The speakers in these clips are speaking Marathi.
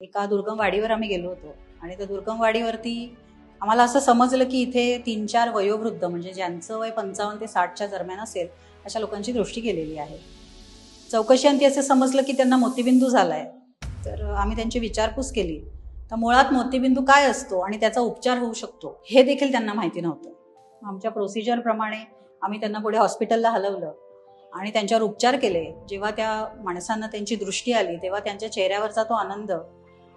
एका दुर्गम वाडीवर आम्ही गेलो होतो. आणि त्या दुर्गम वाडीवरती आम्हाला असं समजलं की इथे तीन चार वयोवृद्ध म्हणजे ज्यांचं वय पंचावन्न ते साठच्या दरम्यान असेल अशा लोकांची दृष्टी केलेली आहे. चौकशी अंती असं समजलं की त्यांना मोतीबिंदू झालाय. तर आम्ही त्यांची विचारपूस केली. तर मुळात मोतीबिंदू काय असतो आणि त्याचा उपचार होऊ शकतो हे देखील त्यांना माहिती नव्हतं. आमच्या प्रोसिजरप्रमाणे आम्ही त्यांना पुढे हॉस्पिटलला हलवलं आणि त्यांच्यावर उपचार केले. जेव्हा त्या माणसांना त्यांची दृष्टी आली तेव्हा त्यांच्या चेहऱ्यावरचा तो आनंद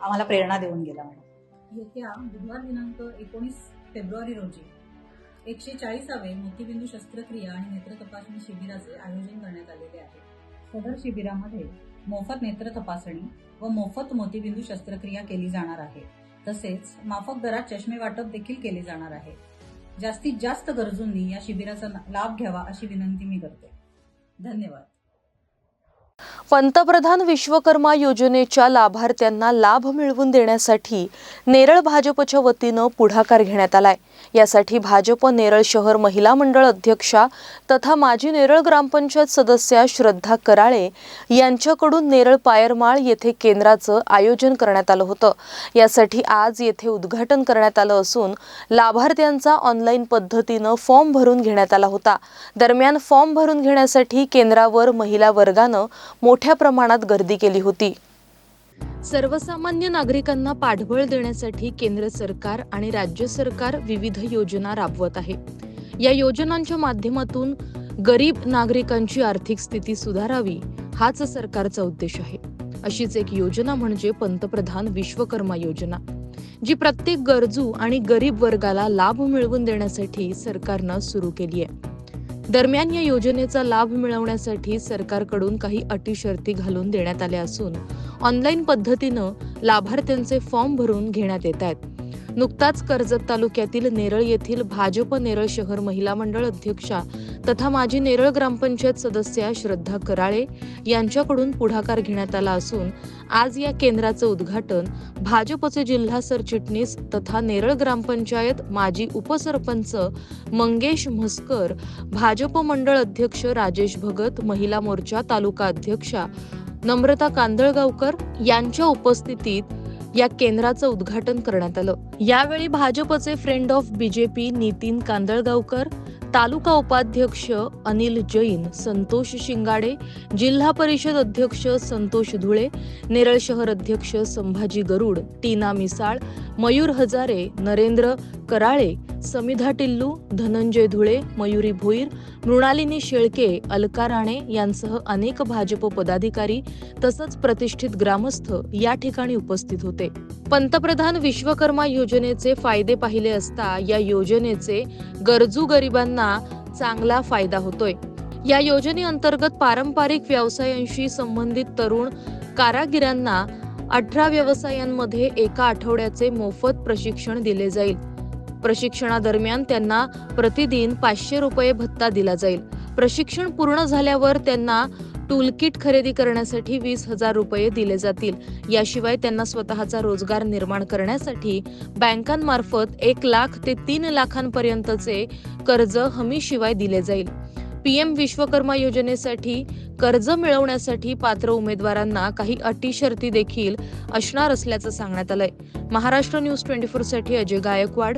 आम्हाला प्रेरणा देऊन गेला मॅडम. येत्या बुधवार दिनांक एकोणीस फेब्रुवारी रोजी एकशे चाळीसावे मोतीबिंदू शस्त्रक्रिया आणि नेत्र तपासणी शिबिराचे आयोजन करण्यात आलेले आहे. सदर शिबिरामध्ये मोफत नेत्र तपासणी व मोफत मोतीबिंदू शस्त्रक्रिया केली जाणार आहे. तसेच माफक दरात चष्मे वाटप देखील केले जाणार आहे. जास्तीत जास्त गरजूंनी या शिबिराचा लाभ घ्यावा अशी विनंती मी करते. धन्यवाद. पंतप्रधान विश्वकर्मा योजनेच्या लाभार्थ्यांना लाभ मिळवून देण्यासाठी नेरळ भाजपच्या वतीनं पुढाकार घेण्यात आलाय. यासाठी भाजप नेरळ शहर महिला मंडळ अध्यक्षा तथा माजी नेरळ ग्रामपंचायत सदस्या श्रद्धा कराळे यांच्याकडून नेरळ पायरमाळ येथे केंद्राचं आयोजन करण्यात आलं होतं. यासाठी आज येथे उद्घाटन करण्यात आलं असून लाभार्थ्यांचा ऑनलाईन पद्धतीनं फॉर्म भरून घेण्यात आला होता. दरम्यान फॉर्म भरून घेण्यासाठी केंद्रावर महिला वर्गानं मोठ्या प्रमाणात गर्दी केली होती. सर्वसामान्य नागरिकांना पाठबळ देण्यासाठी केंद्र सरकार आणि राज्य सरकार विविध योजना राबवत आहे. या योजनांच्या माध्यमातून गरीब नागरिकांची आर्थिक स्थिती सुधारावी हाच सरकारचा उद्देश आहे. अशीच एक योजना म्हणजे पंतप्रधान विश्वकर्मा योजना जी प्रत्येक गरजू आणि गरीब वर्गाला लाभ मिळवून देण्यासाठी सरकारनं सुरू केली आहे. दरम्यान या योजनेचा लाभ मिळवण्यासाठी सरकारकडून काही अटी शर्ती घालून देण्यात आल्या असून ऑनलाईन पद्धतीनं लाभार्थ्यांचे फॉर्म भरून घेण्यात येत आहेत. नुकताच कर्जत तालुक्यातील नेरळ येथील भाजप नेरळ शहर महिला मंडळ अध्यक्षा तथा माजी नेरळ ग्रामपंचायत सदस्या श्रद्धा कराळे यांच्याकडून पुढाकार घेण्यात आला असून आज या केंद्राचं उद्घाटन भाजपचे जिल्हा सरचिटणीस तथा नेरळ ग्रामपंचायत माजी उपसरपंच मंगेश म्हस्कर भाजप मंडळ अध्यक्ष राजेश भगत महिला मोर्चा तालुका अध्यक्षा नम्रता कांदळगावकर यांच्या उपस्थितीत या केंद्राचं उद्घाटन करण्यात आलं. यावेळी भाजपचे friend of BJP Nitin Kandalgaonkar तालुका उपाध्यक्ष अनिल जैन संतोष शिंगाडे जिल्हा परिषद अध्यक्ष संतोष धुळे नेरळ शहर अध्यक्ष संभाजी गरुड टीना मिसाळ मयूर हजारे नरेंद्र कराळे समिधा टिल्लू धनंजय धुळे मयुरी भोईर मृणालिनी शेळके अलका राणे यांसह अनेक भाजप पदाधिकारी तसंच प्रतिष्ठित ग्रामस्थ या ठिकाणी उपस्थित होते. पंतप्रधान विश्वकर्मा योजनेचे फायदे पाहिले असता या योजनेचे गरजू गरिबांना चांगला फायदा होतोय. या योजनेअंतर्गत पारंपरिक व्यवसायांशी संबंधित तरुण कारागिरांना अठरा व्यवसायांमध्ये एका आठवड्याचे मोफत प्रशिक्षण दिले जाईल. प्रशिक्षणादरम्यान त्यांना प्रतिदिन पाचशे रुपये भत्ता दिला जाईल. प्रशिक्षण पूर्ण झाल्यावर त्यांना टूलकिट खरेदी करण्यासाठी वीस हजार रुपये दिले जातील. याशिवाय त्यांना स्वतःचा रोजगार निर्माण करण्यासाठी बँकांमार्फत एक लाख ते तीन लाखांपर्यंतचे कर्ज हमीशिवाय दिले जाईल. पीएम विश्वकर्मा योजनेसाठी कर्ज मिळवण्यासाठी पात्र उमेदवारांना काही अटी शर्ती देखील असणार असल्याचं सांगण्यात आलंय. महाराष्ट्र न्यूज ट्वेंटी फोरसाठी अजय गायकवाड.